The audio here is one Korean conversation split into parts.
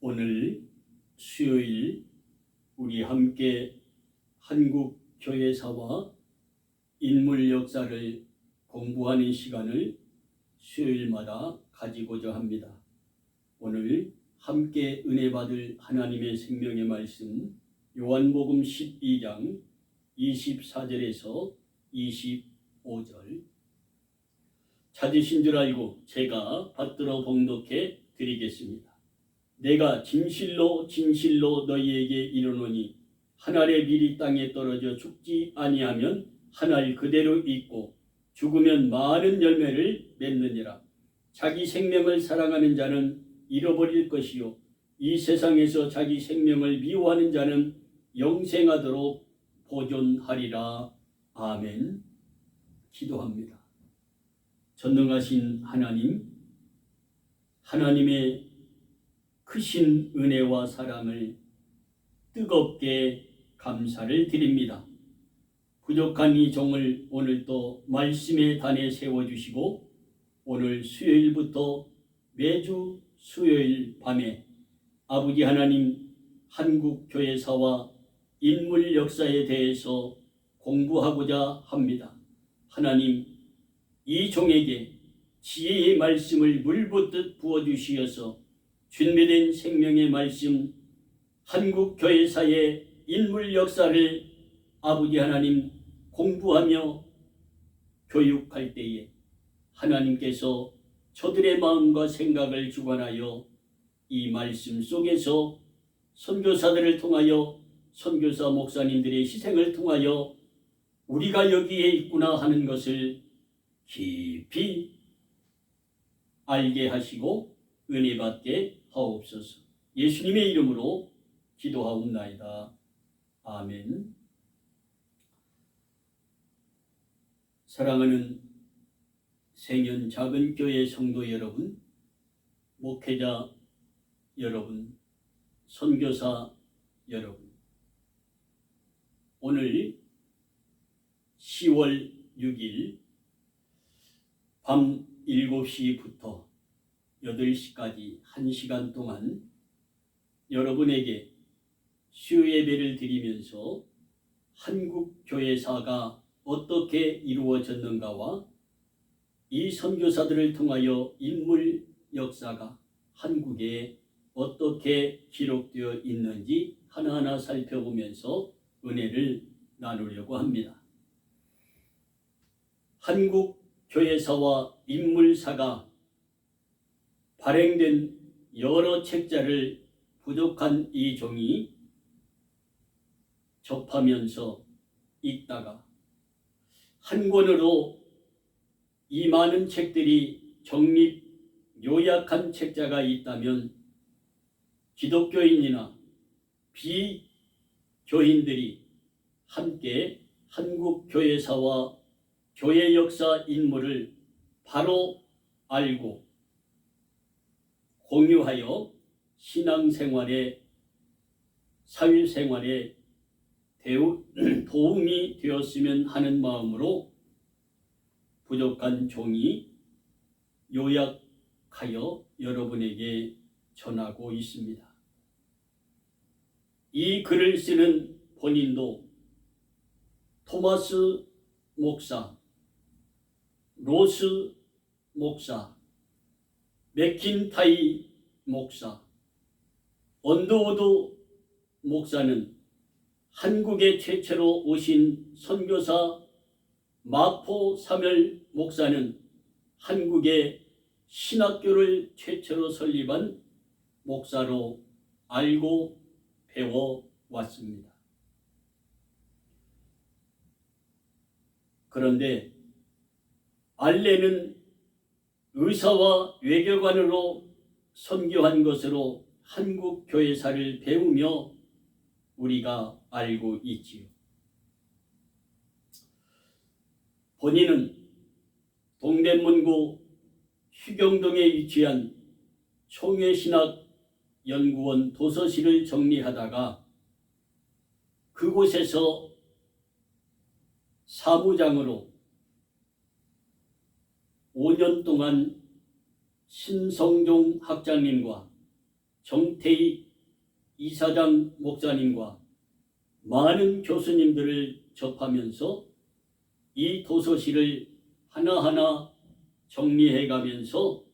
오늘 수요일 우리 함께 한국 교회사와 인물 역사를 공부하는 시간을 수요일마다 가지고자 합니다. 오늘 함께 은혜 받을 하나님의 생명의 말씀 요한복음 12장 24절에서 25절 찾으신 줄 알고 제가 받들어 봉독해 드리겠습니다. 내가 진실로 진실로 너희에게 이르노니 한 알의 밀이 땅에 떨어져 죽지 아니하면 한 알 그대로 있고 죽으면 많은 열매를 맺느니라. 자기 생명을 사랑하는 자는 잃어버릴 것이요 이 세상에서 자기 생명을 미워하는 자는 영생하도록 보존하리라. 아멘. 기도합니다. 전능하신 하나님, 하나님의 크신 은혜와 사랑을 뜨겁게 감사를 드립니다. 부족한 이 종을 오늘도 말씀의 단에 세워주시고 오늘 수요일부터 매주 수요일 밤에 아버지 하나님 한국 교회사와 인물 역사에 대해서 공부하고자 합니다. 하나님 이 종에게 지혜의 말씀을 물붓듯 부어주시어서 준비된 생명의 말씀 한국 교회사의 인물 역사를 아버지 하나님 공부하며 교육할 때에 하나님께서 저들의 마음과 생각을 주관하여 이 말씀 속에서 선교사들을 통하여 선교사 목사님들의 희생을 통하여 우리가 여기에 있구나 하는 것을 깊이 알게 하시고 은혜 받게 하옵소서. 예수님의 이름으로 기도하옵나이다. 아멘. 사랑하는 생연 작은 교회 성도 여러분, 목회자 여러분, 선교사 여러분, 오늘 10월 6일 밤 7시부터 8시까지 1시간 동안 여러분에게 수예배를 드리면서 한국 교회사가 어떻게 이루어졌는가와 이 선교사들을 통하여 인물 역사가 한국에 어떻게 기록되어 있는지 하나하나 살펴보면서 은혜를 나누려고 합니다. 한국 교회사와 인물사가 발행된 여러 책자를 부족한 이 종이 접하면서 읽다가 한 권으로 이 많은 책들이 정립 요약한 책자가 있다면 기독교인이나 비교인들이 함께 한국 교회사와 교회 역사 인물을 바로 알고 공유하여 신앙생활에 사회생활에 도움이 되었으면 하는 마음으로 부족한 종이 요약하여 여러분에게 전하고 있습니다. 이 글을 쓰는 본인도 토마스 목사, 로스 목사, 맥킨타이 목사, 언더우드 목사는 한국에 최초로 오신 선교사 마포 사멸 목사는 한국에 신학교를 최초로 설립한 목사로 알고 배워 왔습니다. 그런데 알레는 의사와 외교관으로 선교한 것으로 한국 교회사를 배우며 우리가 알고 있지요. 본인은 동대문구 휴경동에 위치한 총회신학 연구원 도서실을 정리하다가 그곳에서 사무장으로 5년 동안 신성종 학장님과 정태희 이사장 목사님과 많은 교수님들을 접하면서 이 도서실을 하나하나 정리해 가면서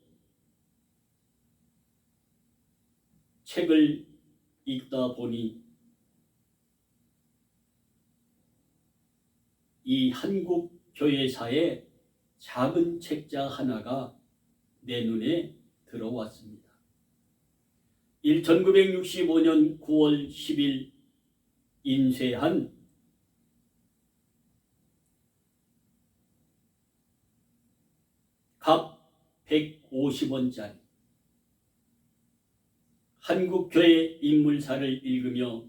책을 읽다 보니 이 한국 교회사의 작은 책자 하나가 내 눈에 들어왔습니다. 1965년 9월 10일 인쇄한 값 150원짜리 한국교회 인물사를 읽으며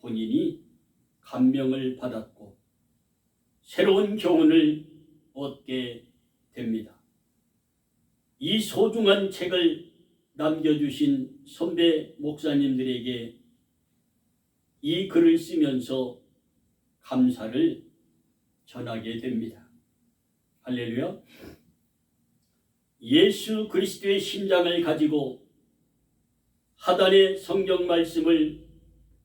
본인이 감명을 받았고 새로운 교훈을 얻게 됩니다. 이 소중한 책을 남겨주신 선배 목사님들에게 이 글을 쓰면서 감사를 전하게 됩니다. 할렐루야. 예수 그리스도의 심장을 가지고 하단의 성경 말씀을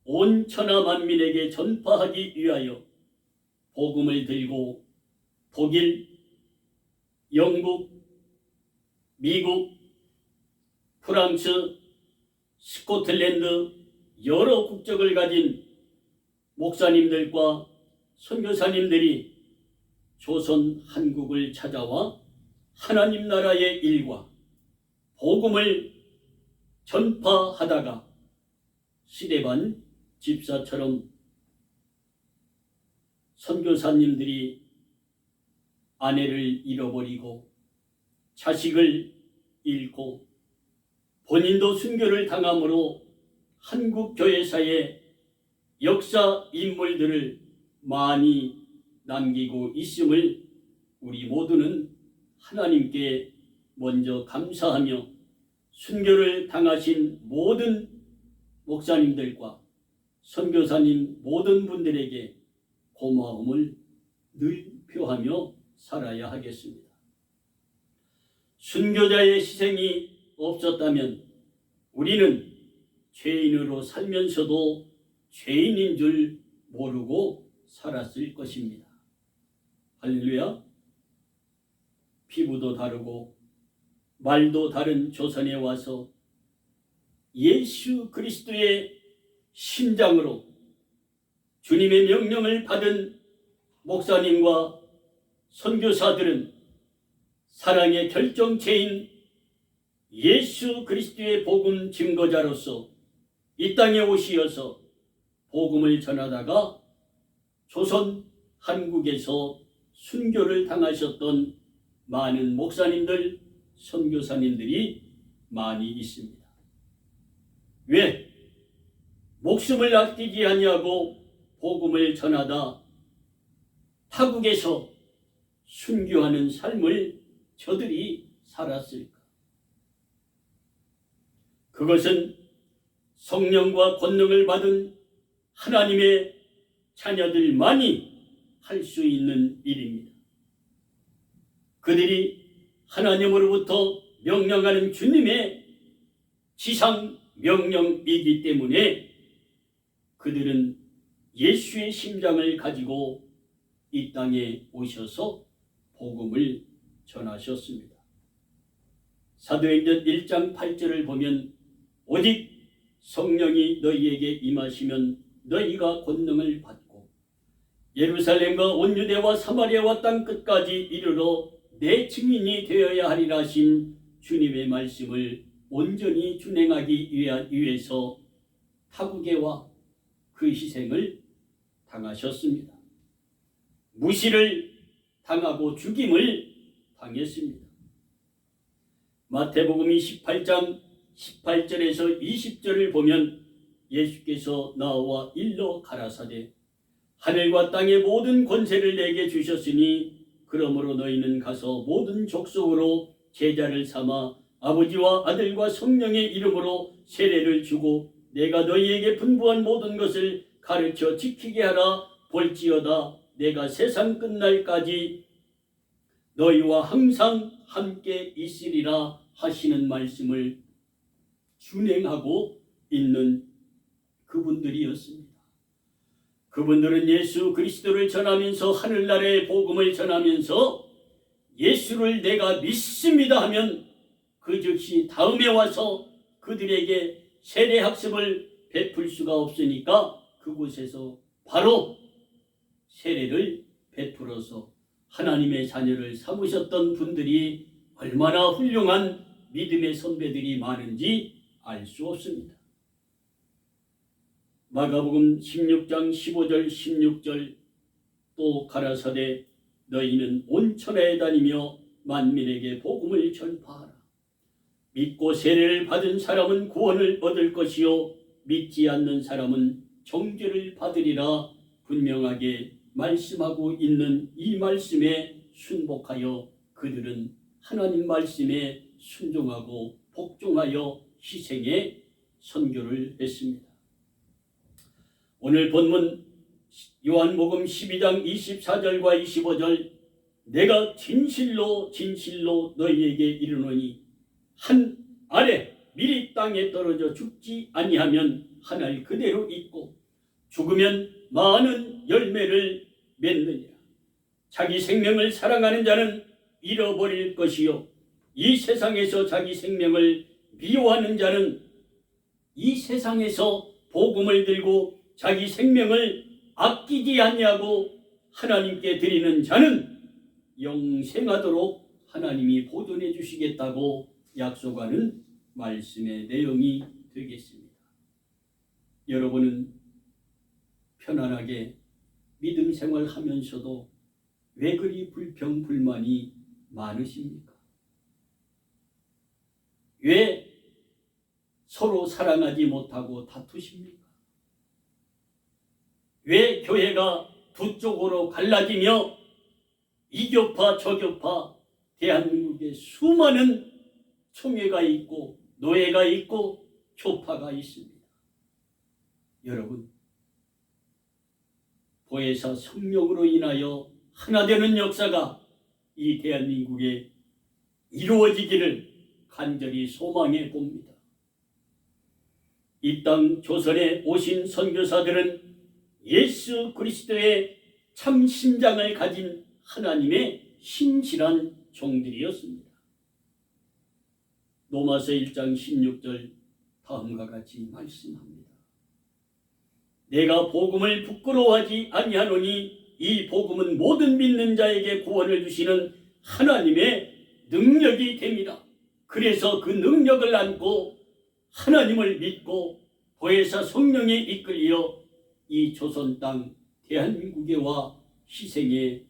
온 천하 만민에게 전파하기 위하여 복음을 들고 독일, 영국, 미국, 프랑스, 스코틀랜드 여러 국적을 가진 목사님들과 선교사님들이 조선 한국을 찾아와 하나님 나라의 일과 복음을 전파하다가 시대반 집사처럼 선교사님들이 아내를 잃어버리고 자식을 잃고 본인도 순교를 당함으로 한국 교회사의 역사 인물들을 많이 남기고 있음을 우리 모두는 하나님께 먼저 감사하며 순교를 당하신 모든 목사님들과 선교사님 모든 분들에게 고마움을 늘 표하며 살아야 하겠습니다. 순교자의 희생이 없었다면 우리는 죄인으로 살면서도 죄인인 줄 모르고 살았을 것입니다. 할렐루야. 피부도 다르고 말도 다른 조선에 와서 예수 그리스도의 심장으로 주님의 명령을 받은 목사님과 선교사들은 사랑의 결정체인 예수 그리스도의 복음 증거자로서 이 땅에 오시어서 복음을 전하다가 조선 한국에서 순교를 당하셨던 많은 목사님들, 선교사님들이 많이 있습니다. 왜? 목숨을 아끼지 아니하고 복음을 전하다 타국에서 순교하는 삶을 저들이 살았을까? 그것은 성령과 권능을 받은 하나님의 자녀들만이 할 수 있는 일입니다. 그들이 하나님으로부터 명령하는 주님의 지상 명령이기 때문에 그들은 예수의 심장을 가지고 이 땅에 오셔서 복음을 전하셨습니다. 사도행전 1장 8절을 보면 오직 성령이 너희에게 임하시면 너희가 권능을 받고 예루살렘과 온 유대와 사마리아와 땅 끝까지 이르러 내 증인이 되어야 하리라 하신 주님의 말씀을 온전히 준행하기 위해서 타국에와 그 희생을 당하셨습니다. 무시를 당하고 죽임을 당했습니다. 마태복음 28장 18절에서 20절을 보면 예수께서 나와 일러 가라사대 하늘과 땅의 모든 권세를 내게 주셨으니 그러므로 너희는 가서 모든 족속으로 제자를 삼아 아버지와 아들과 성령의 이름으로 세례를 주고 내가 너희에게 분부한 모든 것을 가르쳐 지키게 하라 볼지어다 내가 세상 끝날까지 너희와 항상 함께 있으리라 하시는 말씀을 준행하고 있는 그분들이었습니다. 그분들은 예수 그리스도를 전하면서 하늘나라의 복음을 전하면서 예수를 내가 믿습니다 하면 그 즉시 다음에 와서 그들에게 세례 학습을 베풀 수가 없으니까 그곳에서 바로 세례를 베풀어서 하나님의 자녀를 삼으셨던 분들이 얼마나 훌륭한 믿음의 선배들이 많은지 알 수 없습니다. 마가복음 16장 15절 16절 또 가라사대 너희는 온 천하에 다니며 만민에게 복음을 전파하라. 믿고 세례를 받은 사람은 구원을 얻을 것이요 믿지 않는 사람은 정죄를 받으리라 분명하게 말씀하고 있는 이 말씀에 순복하여 그들은 하나님 말씀에 순종하고 복종하여 희생에 선교를 했습니다. 오늘 본문 요한복음 12장 24절과 25절 내가 진실로 진실로 너희에게 이르노니 한 알에 미리 땅에 떨어져 죽지 아니하면 하늘 그대로 있고 죽으면 많은 열매를 맺느니라. 자기 생명을 사랑하는 자는 잃어버릴 것이요 이 세상에서 자기 생명을 미워하는 자는 이 세상에서 복음을 들고 자기 생명을 아끼지 않냐고 하나님께 드리는 자는 영생하도록 하나님이 보존해 주시겠다고 약속하는 말씀의 내용이 되겠습니다. 여러분은 편안하게 믿음 생활하면서도 왜 그리 불평 불만이 많으십니까? 왜 서로 사랑하지 못하고 다투십니까? 왜 교회가 두 쪽으로 갈라지며 이교파 저교파 대한민국에 수많은 총회가 있고 노예가 있고 교파가 있습니다. 여러분 보혜사 성령으로 인하여 하나 되는 역사가 이 대한민국에 이루어지기를 간절히 소망해 봅니다. 이 땅 조선에 오신 선교사들은 예수 그리스도의 참 심장을 가진 하나님의 신실한 종들이었습니다. 로마서 1장 16절 다음과 같이 말씀합니다. 내가 복음을 부끄러워하지 아니하노니 이 복음은 모든 믿는 자에게 구원을 주시는 하나님의 능력이 됩니다. 그래서 그 능력을 안고 하나님을 믿고 보혜사 성령에 이끌려 이 조선 땅 대한민국에 와 희생의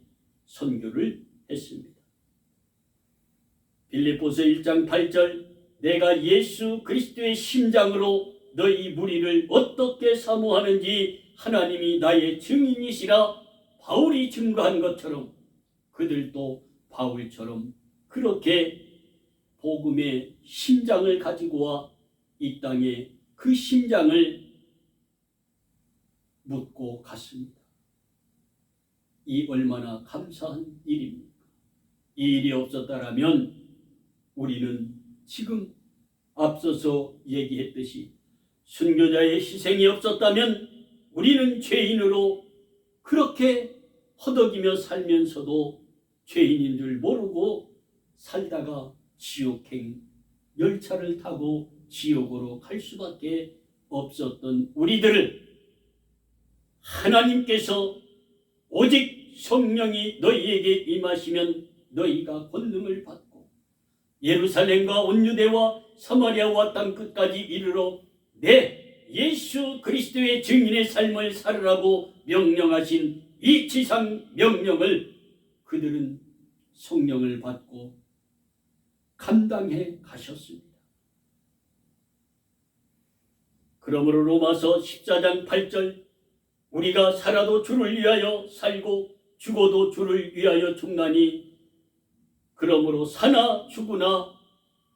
선교를 했습니다. 빌립보서 1장 8절 내가 예수 그리스도의 심장으로 너희 무리를 어떻게 사모하는지 하나님이 나의 증인이시라 바울이 증거한 것처럼 그들도 바울처럼 그렇게 복음의 심장을 가지고 와 이 땅에 그 심장을 묻고 갔습니다. 이 얼마나 감사한 일입니까? 이 일이 없었다라면 우리는 지금 앞서서 얘기했듯이 순교자의 희생이 없었다면 우리는 죄인으로 그렇게 허덕이며 살면서도 죄인인 줄 모르고 살다가 지옥행 열차를 타고 지옥으로 갈 수밖에 없었던 우리들을 하나님께서 오직 성령이 너희에게 임하시면 너희가 권능을 받고 예루살렘과 온유대와 사마리아와 땅 끝까지 이르러 내 예수 그리스도의 증인의 삶을 살으라고 명령하신 이 지상 명령을 그들은 성령을 받고 감당해 가셨습니다. 그러므로 로마서 14장 8절 우리가 살아도 주를 위하여 살고 죽어도 주를 위하여 죽나니 그러므로 사나 죽으나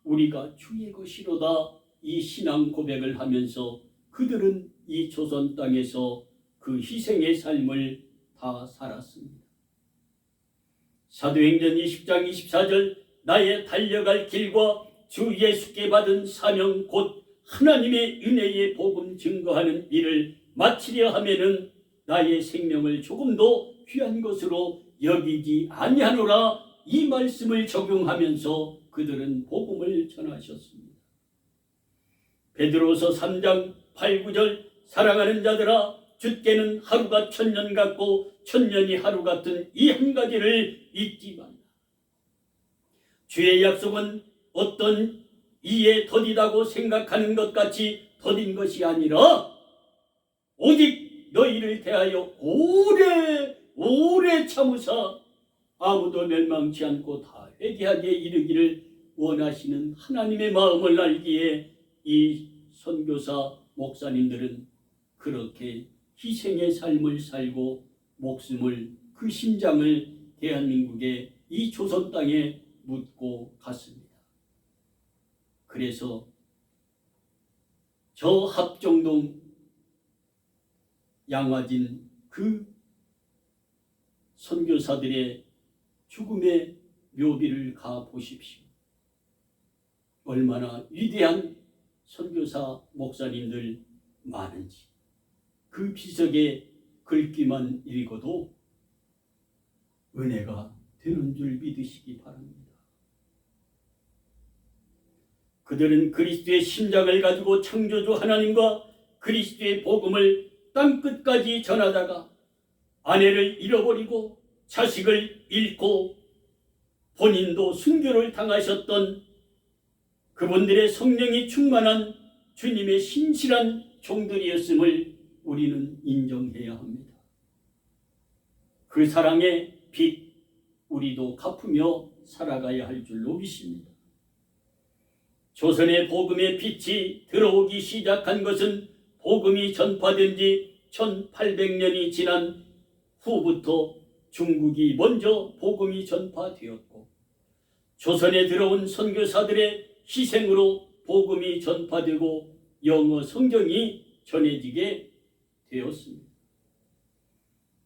우리가 주의 것이로다 이 신앙 고백을 하면서 그들은 이 조선 땅에서 그 희생의 삶을 다 살았습니다. 사도행전 20장 24절 나의 달려갈 길과 주 예수께 받은 사명 곧 하나님의 은혜의 복음 증거하는 일을 마치려 하면은 나의 생명을 조금도 귀한 것으로 여기지 아니하노라 이 말씀을 적용하면서 그들은 복음을 전하셨습니다. 베드로서 3장 8, 9절 사랑하는 자들아 주께는 하루가 천년 같고 천년이 하루 같은 이 한 가지를 잊지 말라. 주의 약속은 어떤 이에 더디다고 생각하는 것 같이 더딘 것이 아니라 오직 너희를 대하여 오래 오래 참으사 아무도 멸망치 않고 다 회개하게 이르기를 원하시는 하나님의 마음을 알기에 이 선교사 목사님들은 그렇게 희생의 삶을 살고 목숨을 그 심장을 대한민국의 이 조선 땅에 묻고 갔습니다. 그래서 저 합정동 양화진 그 선교사들의 죽음의 묘비를 가 보십시오. 얼마나 위대한 선교사 목사님들 많은지 그 비석에 글귀만 읽어도 은혜가 되는 줄 믿으시기 바랍니다. 그들은 그리스도의 심장을 가지고 창조주 하나님과 그리스도의 복음을 땅 끝까지 전하다가 아내를 잃어버리고 자식을 잃고 본인도 순교를 당하셨던 그분들의 성령이 충만한 주님의 신실한 종들이었음을 우리는 인정해야 합니다. 그 사랑의 빛 우리도 갚으며 살아가야 할 줄로 믿습니다. 조선의 복음의 빛이 들어오기 시작한 것은 복음이 전파된 지 1800년이 지난 후부터 중국이 먼저 복음이 전파되었고 조선에 들어온 선교사들의 희생으로 복음이 전파되고 영어 성경이 전해지게 되었습니다.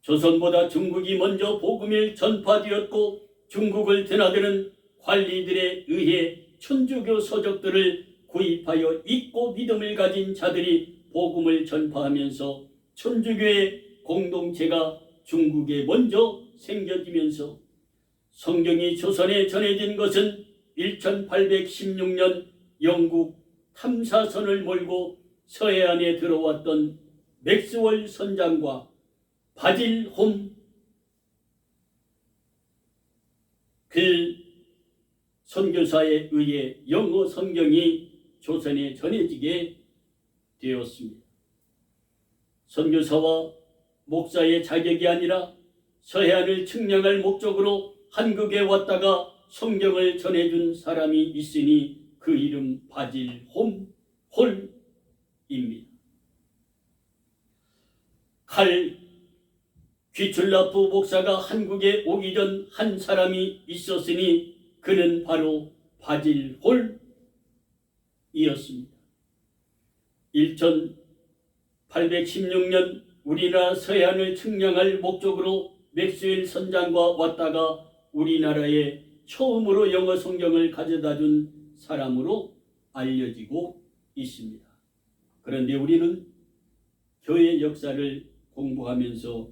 조선보다 중국이 먼저 복음이 전파되었고 중국을 드나드는 관리들에 의해 천주교 서적들을 구입하여 읽고 믿음을 가진 자들이 복음을 전파하면서 천주교의 공동체가 중국에 먼저 생겨지면서 성경이 조선에 전해진 것은 1816년 영국 탐사선을 몰고 서해안에 들어왔던 맥스월 선장과 바질 홈 그 선교사에 의해 영어 성경이 조선에 전해지게 되었습니다. 선교사와 목사의 자격이 아니라 서해안을 측량할 목적으로 한국에 왔다가 성경을 전해준 사람이 있으니 그 이름 바질 홈 홀입니다. 칼 귀출라프 목사가 한국에 오기 전 한 사람이 있었으니 그는 바로 바질 홀이었습니다. 1816년 우리나라 서해안을 측량할 목적으로 맥스웰 선장과 왔다가 우리나라에 처음으로 영어 성경을 가져다 준 사람으로 알려지고 있습니다. 그런데 우리는 교회 역사를 공부하면서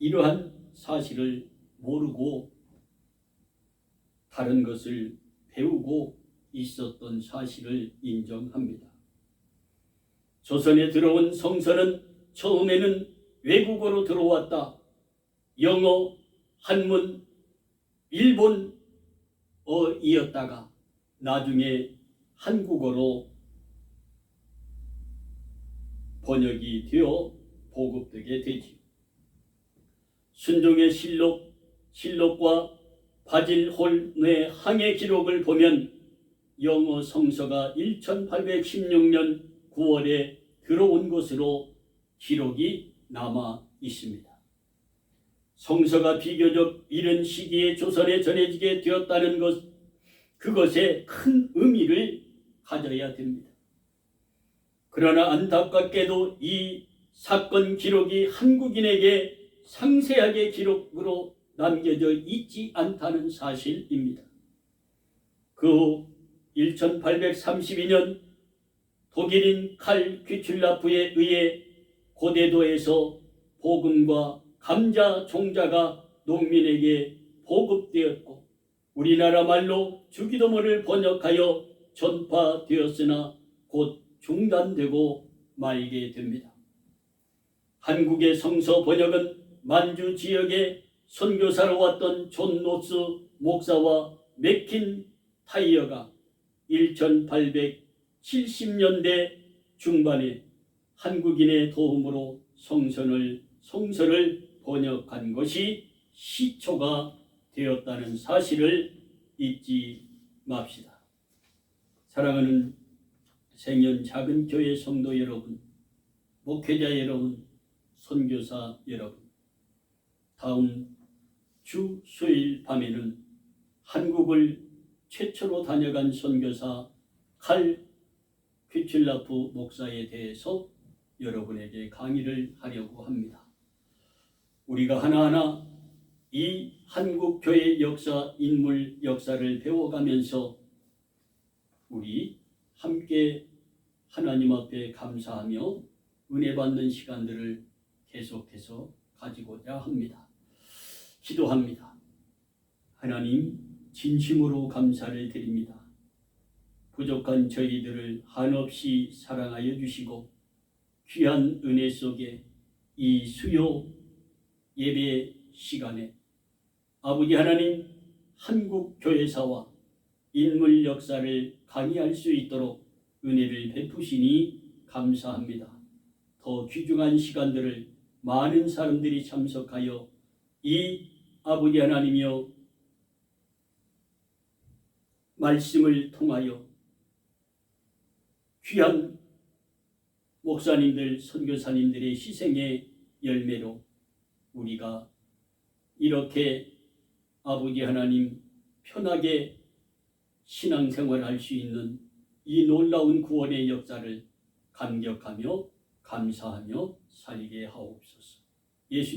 이러한 사실을 모르고 다른 것을 배우고 있었던 사실을 인정합니다. 조선에 들어온 성서는 처음에는 외국어로 들어왔다. 영어, 한문, 일본어이었다가 나중에 한국어로 번역이 되어 보급되게 되지. 순종의 실록, 실록과 바질홀의 항해 기록을 보면 영어 성서가 1816년 9월에 들어온 것으로 기록이 남아 있습니다. 성서가 비교적 이른 시기에 조선에 전해지게 되었다는 것, 그것에 큰 의미를 가져야 됩니다. 그러나 안타깝게도 이 사건 기록이 한국인에게 상세하게 기록으로 남겨져 있지 않다는 사실입니다. 그 후 1832년 독일인 칼 퀴출라프에 의해 고대도에서 복음과 감자 종자가 농민에게 보급되었고 우리나라 말로 주기도문을 번역하여 전파되었으나 곧 중단되고 말게 됩니다. 한국의 성서 번역은 만주 지역에 선교사로 왔던 존 노스 목사와 맥킨 타이어가 1870년대 중반에 한국인의 도움으로 성선을 성서를 번역한 것이 시초가 되었다는 사실을 잊지 맙시다. 사랑하는 생년 작은 교회 성도 여러분, 목회자 여러분, 선교사 여러분, 다음 주 수요일 밤에는 한국을 최초로 다녀간 선교사 칼 퀴칠라프 목사에 대해서 여러분에게 강의를 하려고 합니다. 우리가 하나하나 이 한국 교회 역사 인물 역사를 배워가면서 우리 함께 하나님 앞에 감사하며 은혜 받는 시간들을 계속해서 가지고자 합니다. 기도합니다. 하나님 진심으로 감사를 드립니다. 부족한 저희들을 한없이 사랑하여 주시고 귀한 은혜 속에 이 수요 예배 시간에 아버지 하나님 한국 교회사와 인물 역사를 강의할 수 있도록 은혜를 베푸시니 감사합니다. 더 귀중한 시간들을 많은 사람들이 참석하여 이 아버지 하나님이여 말씀을 통하여 귀한 목사님들, 선교사님들의 희생의 열매로 우리가 이렇게 아버지 하나님 편하게 신앙생활 할수 있는 이 놀라운 구원의 역사를 감격하며 감사하며 살게 하옵소서. 예수